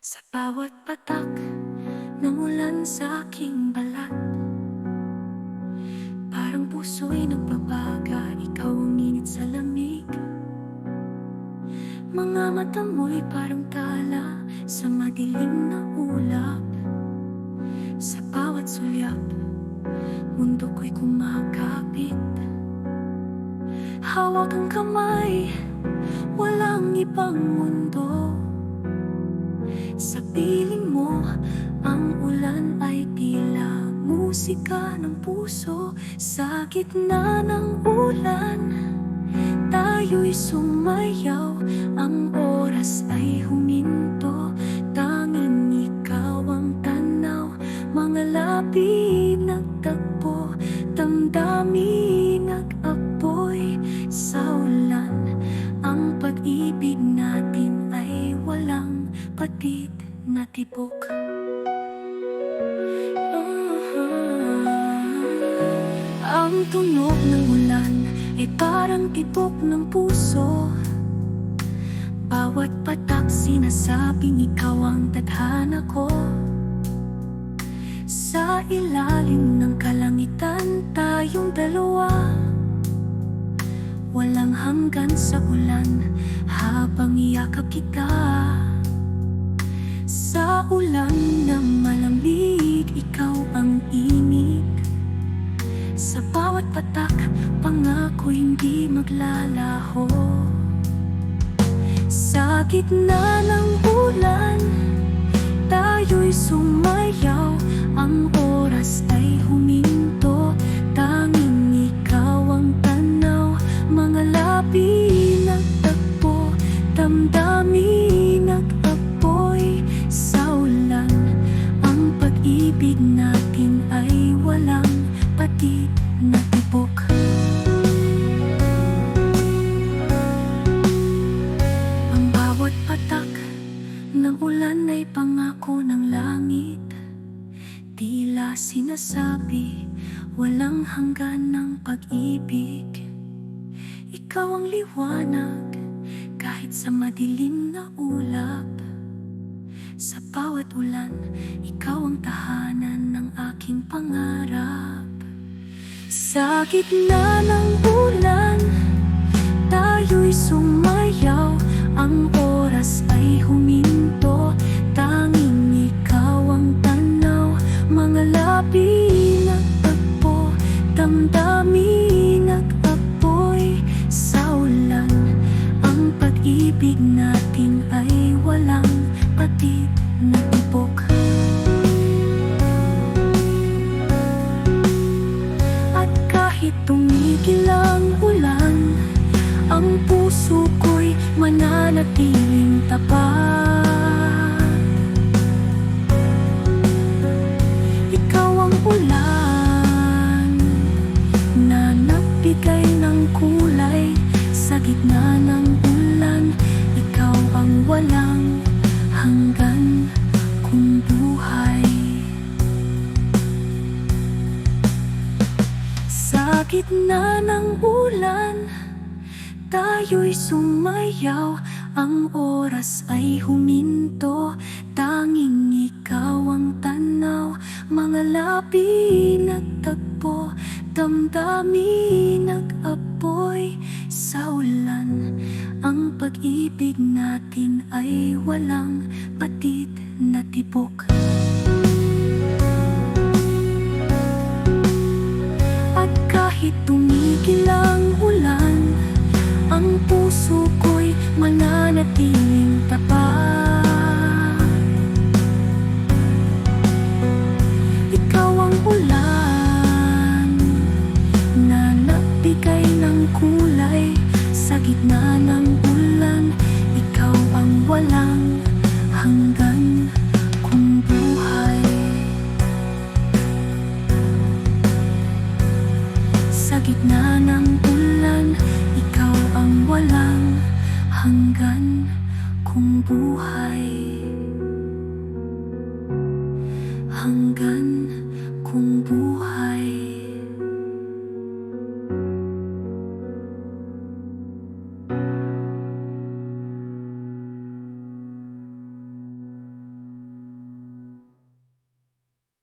Sa bawat patak ng ulan sa aking balat Parang puso'y nagbabaga. Ikaw ang init sa lamig. Mga mata mo'y parang tala Sa madilim na ulap. Sa bawat sulyap Mundo ko'y kumakapit. Hawak ang kamay Walang ibang mundo sa piling mo, ang ulan ay tila musika ng puso. Sa gitna ng ulan, tayo'y sumayaw. Ang oras ay huminto, tanging ikaw ang tanaw. Mga labi nagtagpo, damdamin nag-apoy. Sa ulan, ang pag-ibig walang patid na tibok. Ah, Ang tunog ng ulan ay parang tibok ng puso. Bawat patak sinasabing ikaw ang tadhana ko. Sa ilalim ng kalangitan tayong dalawa. Walang hanggan sa ulan habang iyakap kita Sa ulan na malamig, ikaw ang init Sa bawat patak, pangako hindi maglalaho. Sa gitna ng ulan, bawat patak ng ulan ay pangako ng langit. Tila sinasabi, walang hanggan ng pag-ibig. Ikaw ang liwanag, kahit sa madilim na ulap. Sa bawat ulan, ikaw ang tahanan ng aking pangarap. Sa gitna ng ulan, tayo'y sumayaw Ang Damdamin nag-apoy Sa ulan. Ang pag-ibig natin ay walang patid na tibok At kahit tumigil ang ulan Ang puso ko'y mananatiling tapat gitna ng ulan Tayo'y sumayaw. Ang oras ay huminto Tanging ikaw ang tanaw. Mga labi nagtagpo Damdamin nag-apoy. Sa ulan Ang pag-ibig natin ay walang patid na tibok kahit tumigil ang ulan Ang puso ko'y mananatiling tapat. Ikaw ang ulan Na nagbigay ng kulay Sa gitna ng ulan. Ikaw ang walang gitna Ikaw ang walang hanggan kung buhay. Hanggan kung buhay.